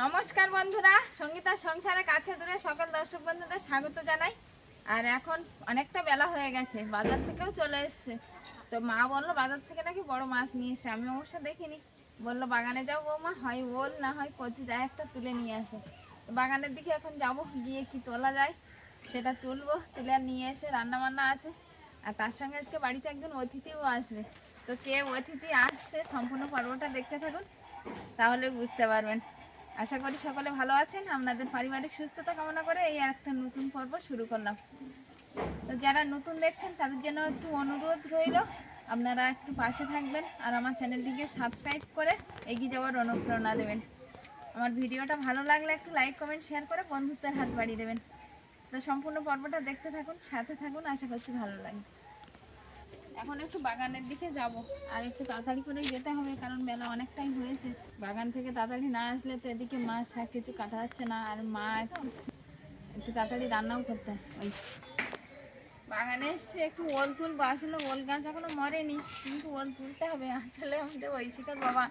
নমস্কার বন্ধুরা সঙ্গীতার সংসারে কাছে দূরে সকল দর্শক বন্ধুদের স্বাগত জানাই। আর এখন অনেকটা বেলা হয়ে গেছে, বাজার থেকেও চলে এসছে। তো মা বলল, বাজার থেকে নাকি বড় মাছ নিয়ে এসছে আমি অবশ্য দেখিনি। বলল, বাগানে যাও বৌমা, হয় ওল, না হয় কচি যায় একটা তুলে নিয়ে আসো। বাগানের দিকে এখন যাব, গিয়ে কি তোলা যায় সেটা তুলবো, তুলে নিয়ে এসে রান্না বান্না আছে। আর তার সঙ্গে আজকে বাড়িতে একজন অতিথিও আসবে। তো কে অতিথি আসছে, সম্পূর্ণ পর্বটা দেখতে থাকুন। তাহলে বুঝতে পারবেন। আশা করি সকলে ভালো আছেন। আপনাদের পারিবারিক সুস্থতা কামনা করে এই একটা নতুন পর্ব শুরু করলাম। তো যারা নতুন দেখছেন, তাদের জন্য একটু অনুরোধ রইল, আপনারা একটু পাশে থাকবেন আর আমার চ্যানেলটিকে সাবস্ক্রাইব করে এগিয়ে যাওয়ার অনুপ্রেরণা দেবেন। আমার ভিডিওটা ভালো লাগলে একটু লাইক, কমেন্ট, শেয়ার করে বন্ধুত্বের হাত বাড়িয়ে দেবেন। তো সম্পূর্ণ পর্বটা দেখতে থাকুন, সাথে থাকুন। আশা করছি ভালো লাগে এখন একটু বাগানের দিকে যাব। আর একটু তাড়াতাড়ি করেই যেতে হবে, কারণ বেলা অনেকটাই হয়েছে। বাগান থেকে তাড়াতাড়ি না আসলে তো এদিকে মাছ শাক কিছু কাটা যাচ্ছে না, আর মা একটু তাড়াতাড়ি রান্নাও করতে। ওই বাগানে এসছে একটু ওল তুলবো। আসলে ওল গাছ এখনও মরেনি, কিন্তু ওল তুলতে হবে। আসলে আমাদের ঐশিকার বাবা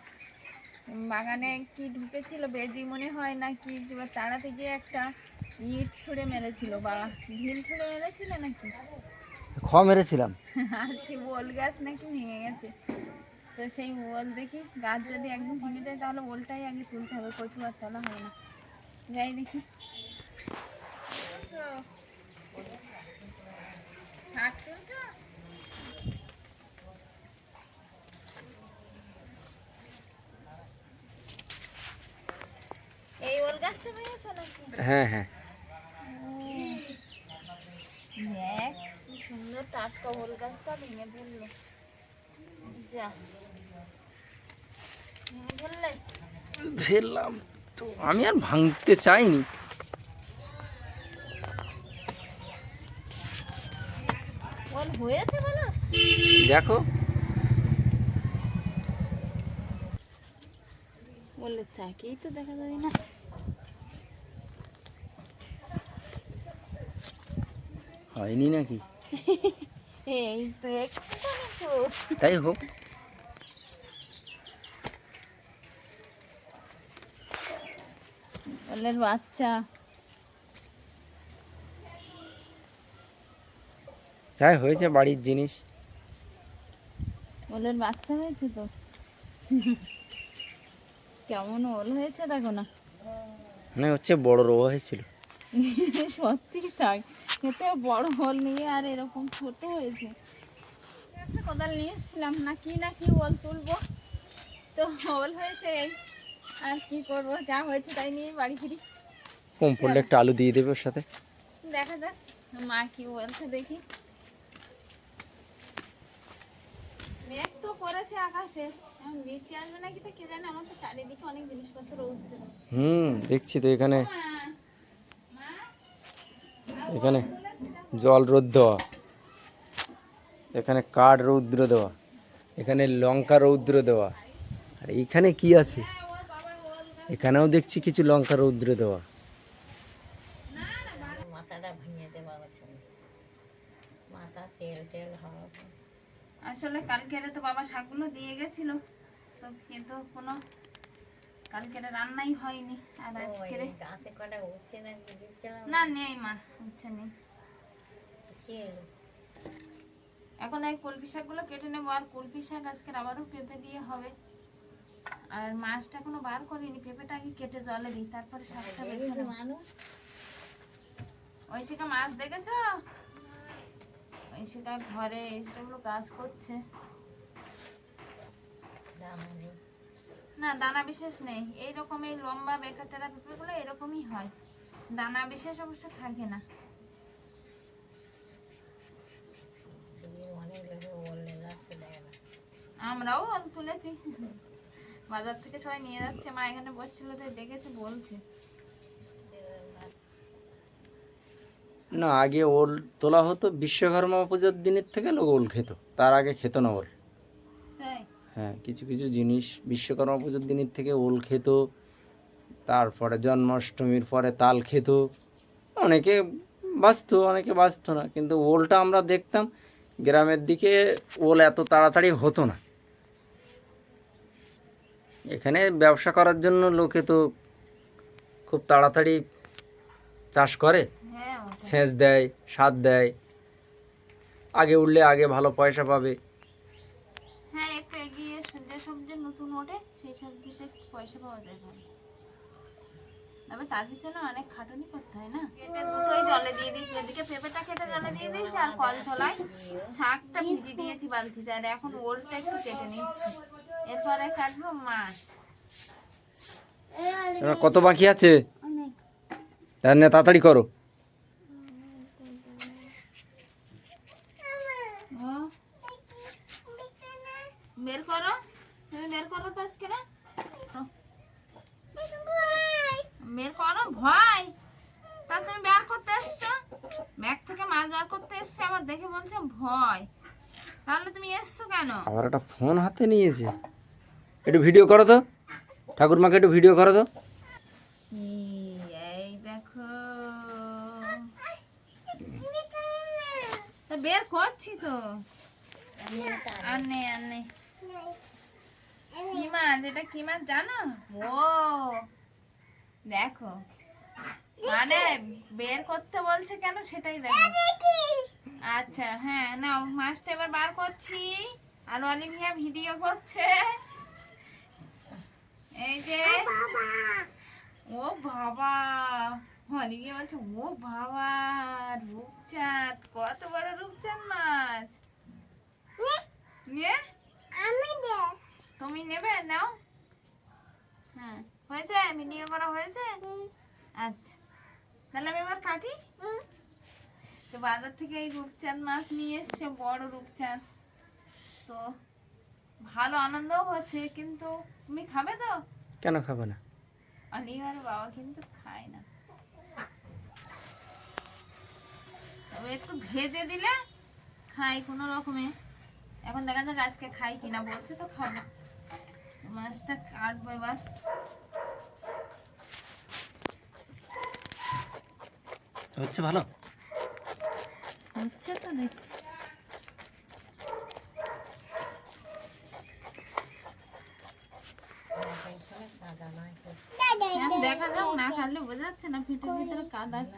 বাগানে কি ঢুকেছিল বেজি মনে হয় না কি চারা থেকে একটা ইট ছুঁড়ে মেরেছিল বা ঢিল ছুঁড়ে মেরেছিল নাকি? খ মেরেছিলাম। আর কি ওল গাছ নাকি ভেঙে গেছে। তো সেই ওল দেখি গাছ যদি একদম ভেঙে যায় তাহলে ওলটাই আগে তুলতে হবে কচু আর তোলা হবে না। যাই দেখি। তো, শাক তুলছো? এই ওল গাছটা ভেঙেছো নাকি? হ্যাঁ হ্যাঁ। দেখ। কি সুন্দর টাটকা ওল গাছটা ভেঙে ফেলল। যা। ভেঙে ফেললে? ফেললাম তো আমি আর ভাঙতে চাইনি। ওল হয়েছে বলো? দেখো। বললে চাকেই তো দেখা যায় না। হয়নি নাকি? এই তো। তাই হোক। ওলের বাচ্চা। যাই হয়েছে বাড়ির জিনিস। ওলের বাচ্চা হয়েছে তো? কেমন ওল হয়েছে দেখো না। মানে হচ্ছে বড় রোগ হয়েছিল। সত্যি তাই। এতে বড় হোল নিয়ে আর এরকম ছোট হয়েছে। একটা কোদাল নিয়ে এসেছিলাম না কি না কি ওল তুলবো? তো হোল হয়েছে। আর কি করব যা হয়েছে তাই নিয়ে বাড়ি ফিরি। কম পড়লে একটা আলু দিয়ে দেবে ওর সাথে। দেখা যাক মা কি বলছে দেখি। মেঘ তো করেছে আকাশে এখন বৃষ্টি আসবে নাকি তো কে জানে আমার তো চারিদিকে অনেক জিনিসপত্র রয়েছে হুম দেখছি তো এখানে। এখানে জল রোদ দেওয়া। এখানে কাঠ রৌদ্র দেওয়া। এখানে লঙ্কা রৌদ্র দেওয়া। আর এইখানে কি আছে? এখানেও দেখছি কিছু লঙ্কা রৌদ্র দেওয়া। আসলে কালকেরে তো বাবা শাকগুলো দিয়ে গেছিল। তো কিন্তু কোনো কালকেরে রান্নাই হয়নি আর কটা উঠছে না। না নেই মা হচ্ছে নেই। এখন এই কলপি শাকগুলো কেটে নেব আর কলপি শাক আজকে আবারও পেঁপে দিয়ে হবে। আর মাছটা কোনো বার করিনি পেঁপেটা আগে কেটে জলে দিই তারপরে শাকটা বেছে দেখেছ নেব। মাছ দেখেছ? ওই ঐশিকা ঘরে এসবগুলো কাজ করছে। নেই। না, দানা বিশেষ নেই। এইরকম এই লম্বা বেকাটেরা পেঁপেগুলো এরকমই হয়। দানা বিশেষ অবশ্য থাকে না। আমরাও অল তুলেছি। বাজার থেকে সবাই নিয়ে যাচ্ছে। মা এখানে বসছিল, তাই দেখেছে, বলছে। না, আগে ওল তোলা হতো। বিশ্বকর্মা পুজোর দিনের থেকে লোক ওল খেত। তার আগে খেত না ওল। হ্যাঁ কিছু কিছু জিনিস বিশ্বকর্মা পুজোর দিনের থেকে ওল খেত তারপরে জন্মাষ্টমীর পরে তাল খেত। অনেকে বাঁচত অনেকে বাঁচত না কিন্তু ওলটা আমরা দেখতাম গ্রামের দিকে ওল এত তাড়াতাড়ি হতো না। এখানে ব্যবসা করার জন্য লোকে তো খুব তাড়াতাড়ি চাষ করে হ্যাঁ। সেচ দেয় সার দেয়। আগে উঠলে আগে ভালো পয়সা পাবে হ্যাঁ একটু এগিয়ে সব- যে সবজি নতুন ওঠে সেই সবজিতে একটু পয়সা পাওয়া যায় ভালো তবে তার পিছনে অনেক খাটুনি করতে হয় না? কেটে দুটোই জলে দিয়ে দিয়েছি এদিকে পেঁপেটা কেটে জলে দিয়ে দিয়েছি আর কল ছোলায় শাকটা ভিজি দিয়েছি বালতিতে আর এখন ওলটা একটু কেটে নিচ্ছি। এরপরে কাটবো মাছ। এবার কত বাকি আছে? না তাড়াতাড়ি করো ও বের করো তুমি বের করো তো আজকে না বের করো ভয়। তা তুমি বের করতে এসছো? ব্যাগ থেকে মাছ বার করতে এসছে আবার দেখে বলছে ভয়। তাহলে তুমি এসছো কেন? আবার একটা ফোন হাতে নিয়েছে। একটু ভিডিও করো তো। ঠাকুরমাকে একটু ভিডিও করো তো। এই দেখো। তা বের করছি তো। আর নেই কি মাছ? এটা কি মাছ জানো? ও। দেখো। মানে বের করতে বলছে কেন সেটাই দেখো। আচ্ছা হ্যাঁ নাও মাছটা এবার বার করছি। আর অলিভিয়া ভিডিও করছে। এই যে। ও বাবা। অলিভিয়া বলছে ও বাবা রূপচাঁদ কত বড় রূপচাঁদ মাছ। নিয়ে? তুমি নেবে? নাও। হ্যাঁ। হয়েছে? ভিডিও করা হয়েছে? আচ্ছা। তাহলে আমি এবার কাটি? তো বাজার থেকে এই রূপচাঁদ মাছ নিয়ে এসছে বড় রূপচাঁদ। তো ভালো আনন্দও হচ্ছে কিন্তু তুমি খাবে তো? কেন খাবে না? অলিভার বাবা কিন্তু খায় না। তবে একটু ভেজে দিলে খাই কোনো রকমে। এখন দেখা যাক আজকে খাই কিনা বলছে তো খাব। মাছটা কাটবো এবার। হচ্ছে ভালো? হচ্ছে তো দেখছি। দেখা যাক না খালে বোঝা যাচ্ছে না পিঠের ভিতরে কাদা কি?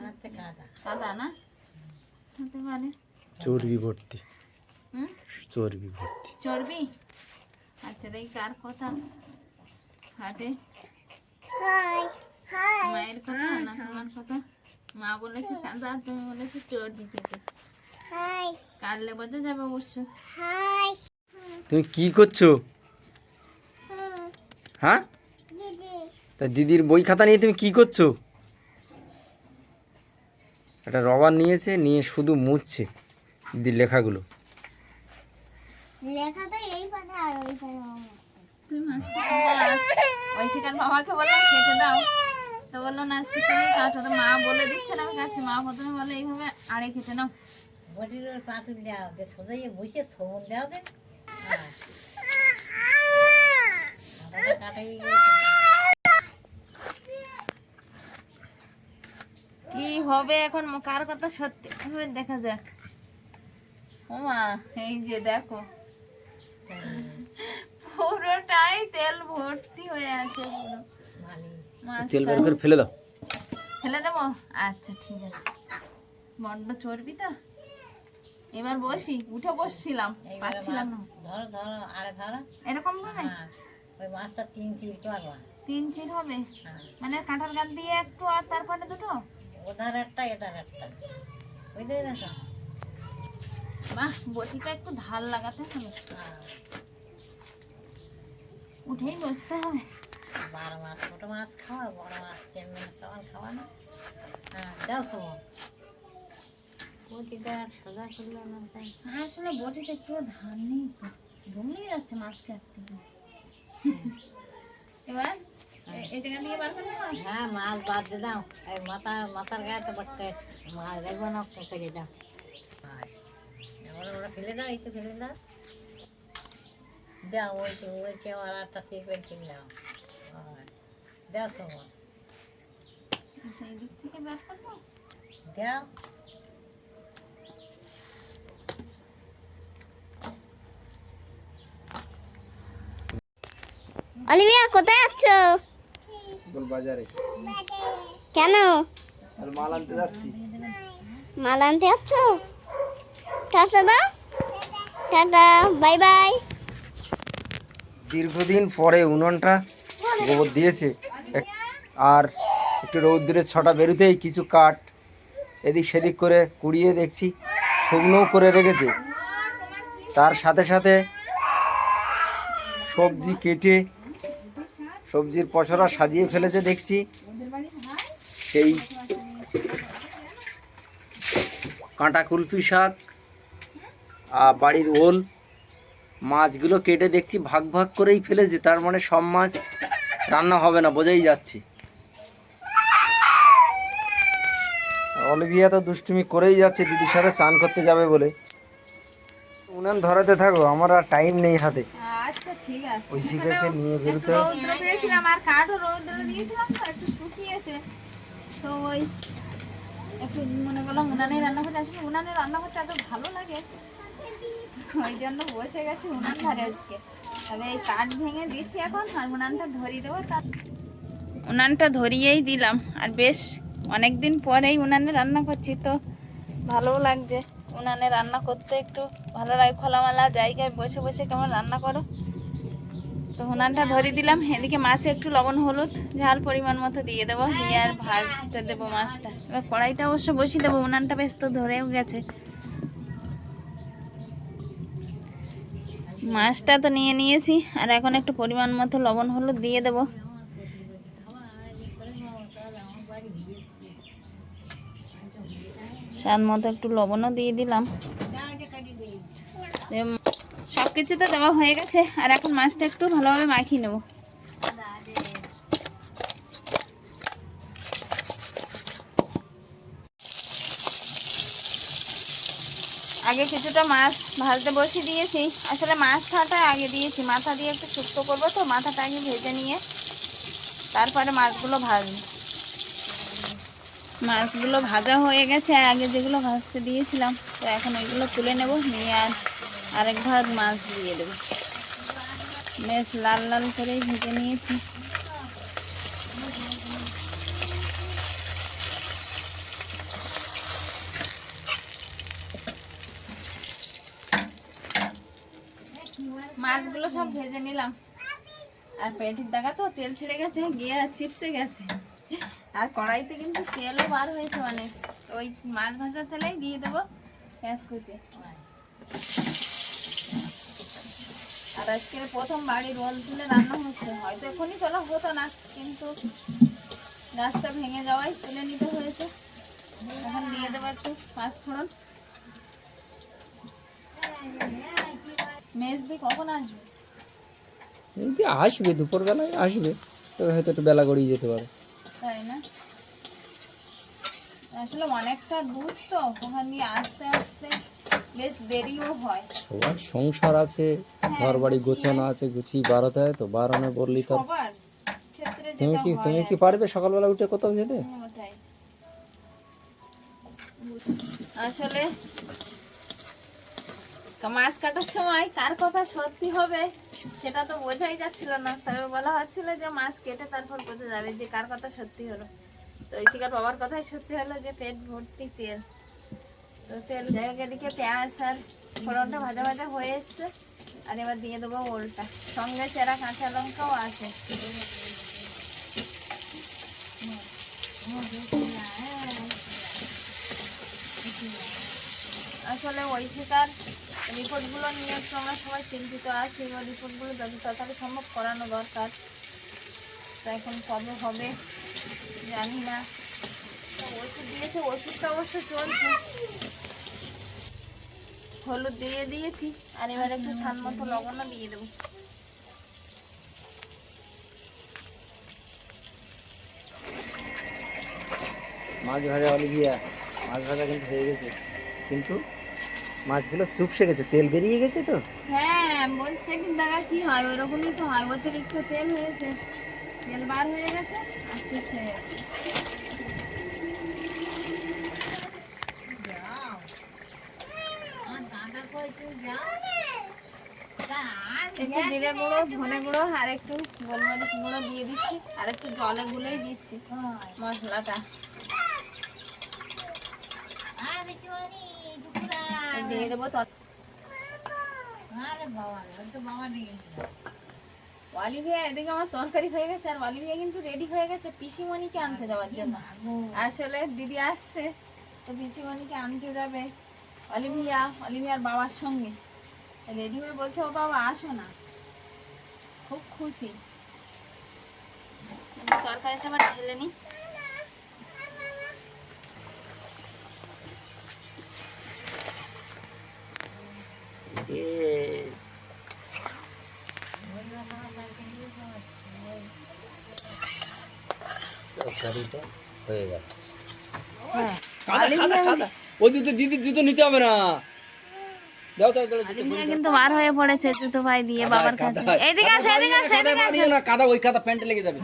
কাদা না? হতে পারে। চর্বি ভর্তি। হুম? চর্বি ভর্তি। চর্বি? আচ্ছা দেখি কার কথা। হাটে। মায়ের কথা না তোমার কথা? মা বলেছে কাঁদা তুমি বলেছে চর্বি পেটে কাটলে বোঝা যাবে অবশ্য। তুমি কি করছ? হ্যাঁ? তা দিদির বই খাতা নিয়ে তুমি কি করছ? একটা রবার নিয়েছে নিয়ে শুধু মুছছে দিদির লেখাগুলো। লেখাটা এই পারে আর ওই পারে তুমি ওই বাবাকে বললাম কেটে দাও। তো বলল না আজকে তুমি কাটো মা বলে দিচ্ছে না মা প্রথমে বলে এইভাবে আড়ে খেতে নাও। বটির পাতুল দেওয়া দে সোজাই বসে দেওয়া দে। কি হবে এখন? কার কথা সত্যি? হবে দেখা যাক। ওমা এই যে দেখো। পুরোটাই তেল ভর্তি হয়ে আছে পুরো। তেল বের করে ফেলে দাও। ফেলে দেবো? আচ্ছা ঠিক আছে। বড্ড চর্বি তো। এবার বসি উঠে বসছিলাম পাচ্ছিলাম না। ধরো ধরো আরে ধরো। এরকম ভাবে হ্যাঁ ওই মাছটা তিন তিন করবা তিন চির হবে? হ্যাঁ। মানে কাঁঠাল গাছ দিয়ে একটু আর তারপরে দুটো? ওধার একটা এধার একটা। বুঝতে দেখো। বাহ বটিটা একটু ধার লাগাতে হবে। হ্যাঁ। উঠেই বসতে হবে। বারো মাছ ছোটো মাছ খাওয়া বড় মাছ কেমন তখন খাওয়া না হ্যাঁ যাও তাই আসলে বটিতে একটু ধার নেই যাচ্ছে মাছ? হ্যাঁ মাছ বাদ দিয়ে দাও এই মাথা মাথার গায়ে তো মাছ না করে দাও ওরা ফেলে দাও এই তো ফেলে দাও দাও ওই যে আর একটা সিকুয়েন্স কিনে দাও হ্যাঁ। দাও তোমার দিক থেকে বার করব? দাও। অলিভিয়া কোথায় যাচ্ছ বাজারে। কেন? আর মাল আনতে যাচ্ছি। মাল আনতে যাচ্ছ? টাটা দাও। Tata bye bye. দীর্ঘদিন পরে উনুনটা গোবর দিয়েছে। আর একটু রৌদ্রের ছটা বেরোতেই কিছু কাঠ এদিক সেদিক করে কুড়িয়ে দেখছি, শুকনোও করে রেখেছে। তার সাথে সাথে সবজি কেটে সবজির পসরা সাজিয়ে ফেলেছে দেখছি। সেই কাঁটা কুলপি শাক আর বাড়ির ওল, মাছগুলো কেটে দেখছি, ভাগ ভাগ করেই ফেলেছে, তার মানে সব মাছ রান্না হবে না বোঝাই যাচ্ছে। অলিভিয়া তো দুষ্টুমি করেই যাচ্ছে দিদির সাথে চান করতে যাবে বলে। উনান ধরাতে থাকো আমার আর টাইম নেই হাতে। আচ্ছা ঠিক আছে। ঐশিকাকে নিয়ে বেরোতে রৌদ্র পেয়েছিলাম আর কাঠও রৌদ্র দিয়েছিলাম তো একটু শুকিয়েছে। তো ওই একটু মনে করলাম উনানে রান্না করতে আসলে উনানে রান্না করতে এত ভালো লাগে। ওই জন্য বসে গেছি উনান ধারে আজকে। কাঠ ভেঙে দিচ্ছি এখন, আর উনানটা ধরিয়ে দেবো তার উনানটা ধরিয়েই দিলাম। আর বেশ অনেক দিন পরেই উনানে রান্না করছি, তো ভালোও লাগছে। উনানে রান্না করতে একটু ভালো লাগে, খোলামেলা জায়গায় বসে বসে কেমন রান্না করো। তো উনানটা ধরিয়ে দিলাম, এদিকে মাছে একটু লবণ, হলুদ, ঝাল পরিমাণ মতো দিয়ে দেবো, দিয়ে আর ভাজতে দেবো মাছটা। এবার কড়াইটা অবশ্য বসিয়ে দেবো, উনানটা বেশ তো ধরেও গেছে। মাছটা তো নিয়ে নিয়েছি, আর এখন একটু পরিমাণ মতো লবণ হলো দিয়ে দেব। স্বাদ মতো একটু লবণও দিয়ে দিলাম। সব কিছু তো দেওয়া হয়ে গেছে, আর এখন মাছটা একটু ভালোভাবে মাখিয়ে নেব। আগে কিছুটা মাছ ভাজতে বসিয়ে দিয়েছি। আসলে মাছটা আগে দিয়েছি। মাথা দিয়ে একটু শুক্তো করব তো, মাথাটা আগে ভেজে নিয়ে তারপরে মাছগুলো ভাজবো। মাছগুলো ভাজা হয়ে গেছে আগে যেগুলো ভাজতে দিয়েছিলাম, তো এখন ওইগুলো তুলে নেব, নিয়ে আর আরেক ভাগ মাছ দিয়ে দেবো। বেশ লাল লাল করেই ভেজে নিয়েছি। মাছগুলো সব ভেজে নিলাম। আর পেটির দাগা তো তেল ছেড়ে গেছে, গিয়ে আর চিপসে গেছে। আর কড়াইতে কিন্তু তেলও বার হয়েছে অনেক তো ওই মাছ ভাজার তেলেই দিয়ে দেবো পেঁয়াজ কুচি আর আজকে প্রথম বাড়ি রোল তুলে রান্না হচ্ছে। হয়তো এখনই তোলা হতো না, কিন্তু গাছটা ভেঙে যাওয়ায় তুলে নিতে হয়েছে। এখন দিয়ে দেবো একটু পাঁচ ফোড়ন। মেজদি কখন আসবে? আসবে দুপুরবেলায় আসবে। তবে হয়তো একটু বেলা গড়িয়ে যেতে পারে। তাই না? আসলে অনেকটা দূর তো ওখান দিয়ে আসতে আসতে বেশ দেরিও হয়। সবার সংসার আছে ঘর বাড়ি গোছানো আছে গুছিয়ে বাড়াতে হয় তো বাড়ানো বললি তো। তুমি কি তুমি কি পারবে সকালবেলা উঠে কোথাও যেতে? আসলে কা- মাছ কাটার সময় কার কথা সত্যি হবে সেটা তো বোঝাই যাচ্ছিল না। তবে বলা হচ্ছিল যে মাছ কেটে তারপর বোঝা যাবে যে কার কথা সত্যি হলো। তো ঐশিকার বাবার কথাই সত্যি হলো যে পেট ভর্তি তেল। তো তেল যাই এদিকে পেঁয়াজ আর ফোড়নটা ভাজা ভাজা হয়ে এসছে। আর এবার দিয়ে দেবো ওলটা। সঙ্গে চেরা কাঁচা লঙ্কাও আছে। আসলে ঐশিকার রিপোর্টগুলো নিয়ে একটু আমরা সবাই চিন্তিত আছি এবার রিপোর্টগুলো যত তাড়াতাড়ি সম্ভব করানো দরকার। তো এখন কবে হবে জানি না। ওষুধ দিয়েছে, ওষুধটা অবশ্য চলছে। হলুদ দিয়ে দিয়েছি, আর এবার একটু স্বাদ মতো লবণও দিয়ে দেবো। মাছ ভাজা অলিভিয়া, মাছ ভাজা কিন্তু হয়ে গেছে। কিন্তু মাছগুলো চুপসে গেছে তেল বেরিয়ে গেছে তো? হ্যাঁ বলছে কি দাদা কি হয় ওরকমই তো হয় অতিরিক্ত তেল হয়েছে তেল বার হয়ে গেছে আর চিপস হয়ে গেছে। একটু জিরে গুঁড়ো ধনে গুঁড়ো আর একটু গোলমরিচ গুঁড়ো দিয়ে দিচ্ছি আর একটু জলে গুলেই দিচ্ছি মশলাটা আর বিচুয়ানি দুপুরা এই দিয়ে দেবো অলিভিয়া এদিকে আমার তরকারি হয়ে গেছে আর অলিভিয়া কিন্তু রেডি হয়ে গেছে পিসিমণিকে আনতে যাওয়ার জন্য। আসলে দিদি আসছে তো পিসিমণিকে আনতে যাবে অলিভিয়া অলিভিয়ার বাবার সঙ্গে। রেডি হয়ে বলছে ও বাবা আসো না। খুব খুশি। তরকারিটা আবার ঢেলে নি হয়ে গেল কাদা কাদা কাদা ওই জুতো দিদির জুতো নিতে হবে না। দাও দাও দাও জুতো অলিভিয়া কিন্তু বার হয়ে পড়েছে জুতো পাই দিয়ে বাবার কাছে। কাদা- আসো এদিকে আসো এদিকে আসো। না কাদা ওই কাদা প্যান্টে লেগে যাবে।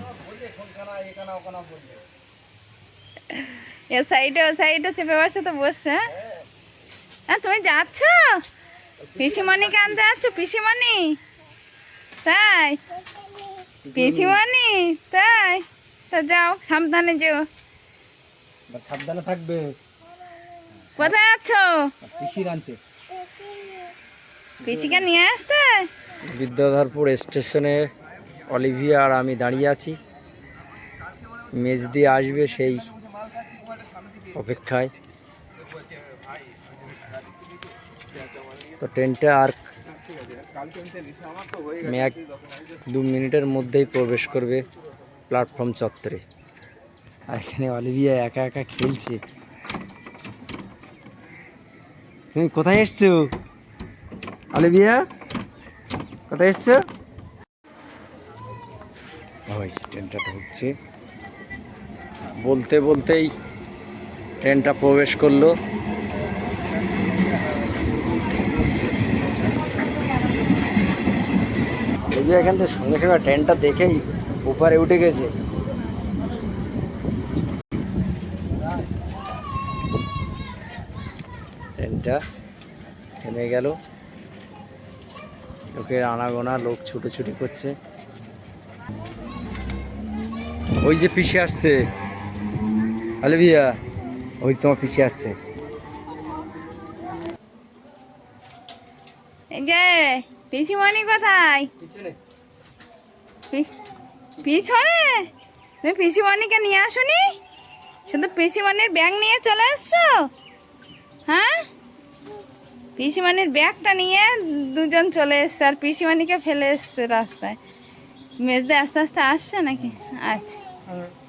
এ সাইডে ও সাইডে চেপে বসে তো বসছে হ্যাঁ? হ্যাঁ তুমি যাচ্ছ? পিসিমণিকে আনতে যাচ্ছ পিসিমণি? তাই? পিসিমণি? তাই? তা যাও সাবধানে যেও। সাবধানে থাকবে। কোথায় যাচ্ছ পিসির আনতে। পিসিকে নিয়ে আসতে? বিদ্যাধরপুর স্টেশনে অলিভিয়া আর আমি দাঁড়িয়ে আছি। মেজ দিয়ে আসবে সেই অপেক্ষায়। তো ট্রেনটা আর এক দু মিনিটের মধ্যেই প্রবেশ করবে প্ল্যাটফর্ম চত্বরে। আর এখানে অলিভিয়া একা একা খেলছে। তুমি কোথায় এসছো? অলিভিয়া, কোথায় এসছো? ওই ট্রেনটা ঢুকছে। বলতে বলতেই ট্রেনটা প্রবেশ করল। যে এখান থেকে সঙ্গে সঙ্গে ট্রেনটা দেখেই উপরে উঠে গেছে। ট্রেনটা থেমে গেল। লোকের আনাগোনা, লোক ছুটোছুটি করছে। ওই যে পিছিয়ে আসছে। আলভিয়া, ওই তোমার পিছিয়ে আসছে এই যে পিসিমণি কোথায়? পিছনে। তুমি পিসিমণিকে নিয়ে আসুনি? শুধু পিসিমণির ব্যাগ নিয়ে চলে এসছো? হ্যাঁ? পিসিমণির ব্যাগটা নিয়ে দুজন চলে এসছে আর পিসিমণিকে ফেলে এসছে রাস্তায়। মেজদে আস্তে আস্তে আসছে নাকি? আচ্ছা।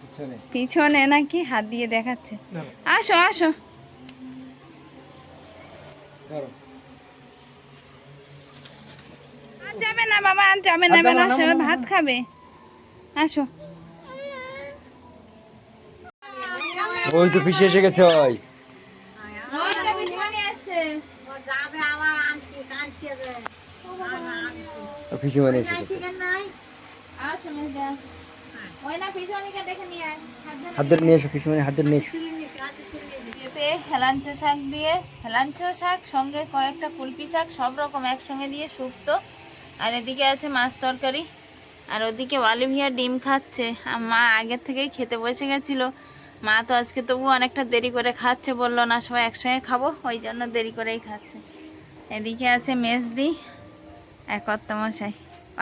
পিছনে। পিছনে নাকি? হাত দিয়ে দেখাচ্ছে। আসো আসো ধরো আর যাবে না বাবা আর যাবে না আসো না, ভাত খাবে। আসো। ওই তো পিছিয়ে এসে গেছে ওই। এসে গেছে। হাত ধরে নিয়ে এসো পিছনে হাত ধরে নিয়ে এসো। পেঁপে হেলাঞ্চো শাক দিয়ে। হেলাঞ্চো শাক সঙ্গে কয়েকটা কুলপি শাক সব রকম একসঙ্গে দিয়ে শুক্তো আর এদিকে আছে মাছ তরকারি। আর ওদিকে অলিভিয়া ডিম খাচ্ছে। আর মা আগের থেকেই খেতে বসে গেছিল। মা তো আজকে তবু অনেকটা দেরি করে খাচ্ছে, বলল, না, সবাই একসঙ্গে খাব। ওই জন্য দেরি করেই খাচ্ছে। এদিকে আছে মেজদি এক মশাই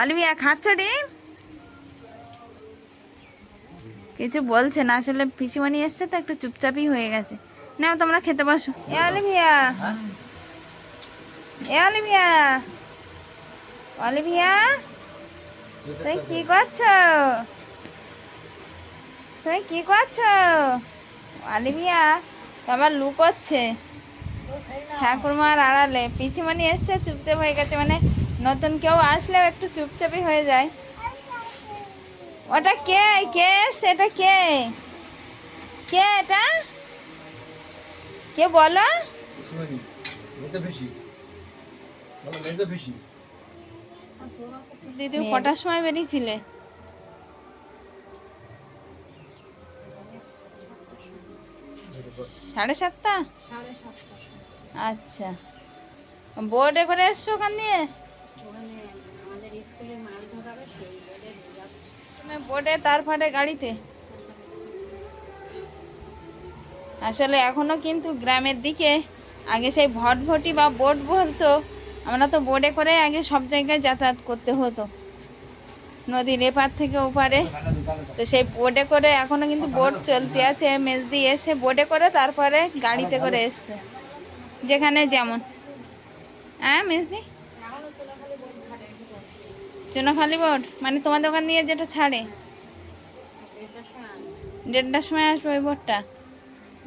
অলিভিয়া খাচ্ছ ডিম? কিছু বলছে না, আসলে পিসিমণি এসছে তো, একটু চুপচাপই হয়ে গেছে। না তোমরা খেতে বসো। এ অলিভিয়া এ অলিভিয়া অলিভিয়া তুমি কি করছ? তুমি কি করছ? অলিভিয়া তোমার লুকোচ্ছে ঠাকুরমার আড়ালে। পিসিমণি এসছে চুপচাপ হয়ে গেছে। মানে নতুন কেউ আসলেও একটু চুপচাপই হয়ে যায়। ওটা কে? কে এটা কে? কে এটা? কে বলো? দিদি কটার সময় বেরিয়েছিলে? সাড়ে সাতটা? আচ্ছা। বোর্ডে করে এসছো ওখান দিয়ে? বোর্ডে তারপরে গাড়িতে? আসলে এখনও কিন্তু গ্রামের দিকে আগে সেই ভটভটি বা বোট বলতো। আমরা তো বোটে করে আগে সব জায়গায় যাতায়াত করতে হতো। নদীর এপার থেকে ওপারে। তো সেই বোটে করে এখনও কিন্তু বোট চলতে আছে মেজদি এসে বোটে করে তারপরে গাড়িতে করে এসছে। যেখানে যেমন। হ্যাঁ মেজদি চুনাখালি বোট মানে তোমাদের ওখান দিয়ে যেটা ছাড়ে? দেড়টার সময় আসবে ওই বোটটা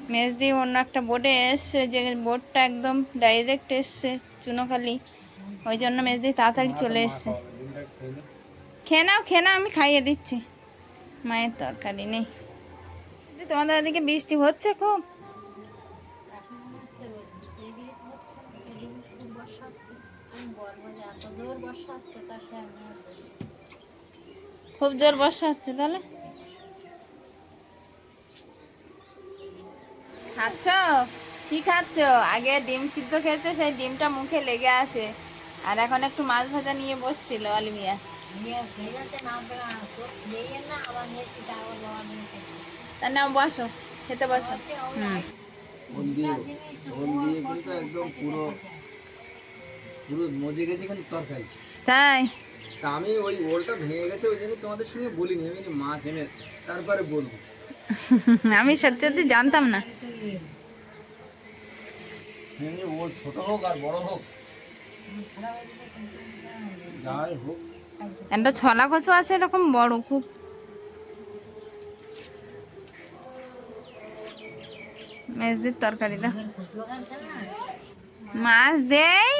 মেজদি অন্য একটা বোটে এসছে যে বোটটা একদম ডাইরেক্ট এসছে। চুনোখালি। ওই জন্য মেজদি তাড়াতাড়ি চলে এসছে। খেয়ে নাও খেয়ে নাও, আমি খাইয়ে দিচ্ছি। মায়ের তরকারি নেই। তোমাদের ওদিকে বৃষ্টি হচ্ছে খুব? খুব জোর বর্ষা হচ্ছে তাহলে? খাচ্ছ? কি খাচ্ছ? আগে ডিম সিদ্ধ খেয়েছে সেই ডিমটা মুখে লেগে আছে। আর এখন একটু মাছ ভাজা নিয়ে বসছিল নিয়েছে তার নাম বসো খেতে বসো। হুম। ওল দিয়ে ওল দিয়ে কিন্তু একদম পুরো পুরো মজে গেছে কিন্তু তরকারি। তাই? তা আমি ওই ওলটা ভেঙে গেছে ওই জন্য তোমাদের সঙ্গে বলিনি আমি মাছ এনে তারপরে বলব। আমি সত্যি সত্যি জানতাম না। এমনি ওল ছোট হোক আর বড় হোক। যাই হোক। একটা ছলা কচু আছে এরকম বড় খুব। মেজদির তরকারি দাও। মাছ দেই?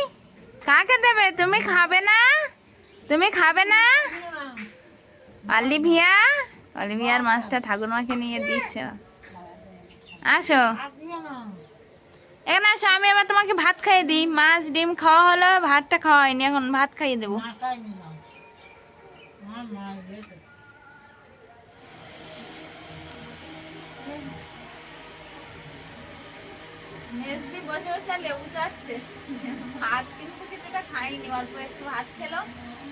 কাকে দেবে? তুমি খাবে না? তুমি খাবে না? অলিভিয়া? অলিভিয়ার মাছটা ঠাকুরমাকে নিয়ে দিচ্ছে। আসো। এখানে আসো আমি এবার তোমাকে ভাত খাইয়ে দিই। মাছ ডিম খাওয়া হলো ভাতটা খাওয়া হয়নি এখন ভাত খাইয়ে দেবো। মেজদি বসে বসে লেবু চাচ্ছে। ভাত কিন্তু কিছুটা খাইনি অল্প একটু ভাত খেলো।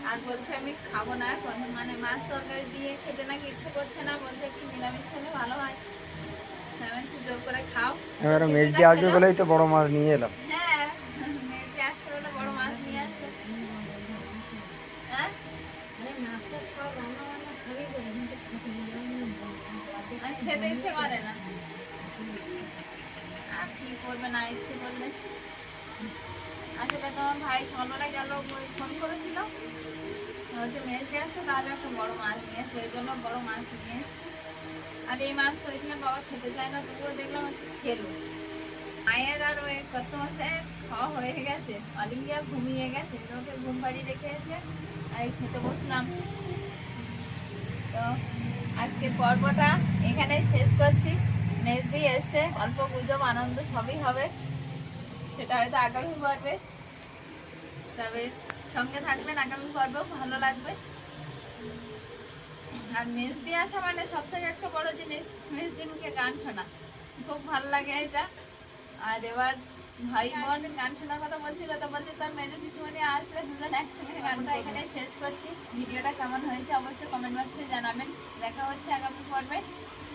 আর বলছে আমি খাব না এখন। মানে মাছ তরকারি দিয়ে খেতে নাকি ইচ্ছে করছে না বলছে একটু নিরামিষ খেলে ভালো হয়। এবারে মেজদি আসবে বলেই তো বড় মাছ নিয়ে এলাম। আরে কি করবে না ইচ্ছে করলে আসলে তোমার ভাই সকালবেলা গেল ফোন করেছিল হচ্ছে আসছে তাহলে একটা বড় মাছ নিয়ে এসছে জন্য বড় মাছ নিয়ে আর এই মাছ ওইখানে বাবা খেতে চায় না, তবুও দেখলাম খেলো। মায়ের আর ওই কত মাসে খাওয়া হয়ে গেছে, অলিম্পিয়া ঘুমিয়ে গেছে ওকে ঘুম পাড়িয়ে রেখে এসে আর খেতে বসলাম। তো আজকের পর্বটা এখানেই শেষ করছি। মেজদি এসছে, অল্প গুজব, আনন্দ সবই হবে। সেটা হয়তো আগামী পর্বে। তবে সঙ্গে থাকবেন, আগামী পর্ব ভালো লাগবে। আর মেজ দিয়ে আসা মানে সব থেকে একটা বড় জিনিস মেজদি দিনকে গান শোনা। খুব ভালো লাগে এটা। আর এবার ভাই বোন গান শোনার কথা বলছিল, তো বলছে তোর মেজর পিছুমনি আসলে দুজন একসঙ্গে গানটা এখানে শেষ করছি। ভিডিওটা কেমন হয়েছে অবশ্যই কমেন্ট বক্সে জানাবেন। দেখা হচ্ছে আগামী পর্বে।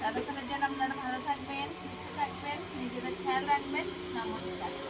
ততক্ষণের জন্য আপনারা ভালো থাকবেন, সুস্থ থাকবেন, নিজেদের খেয়াল রাখবেন। নমস্কার।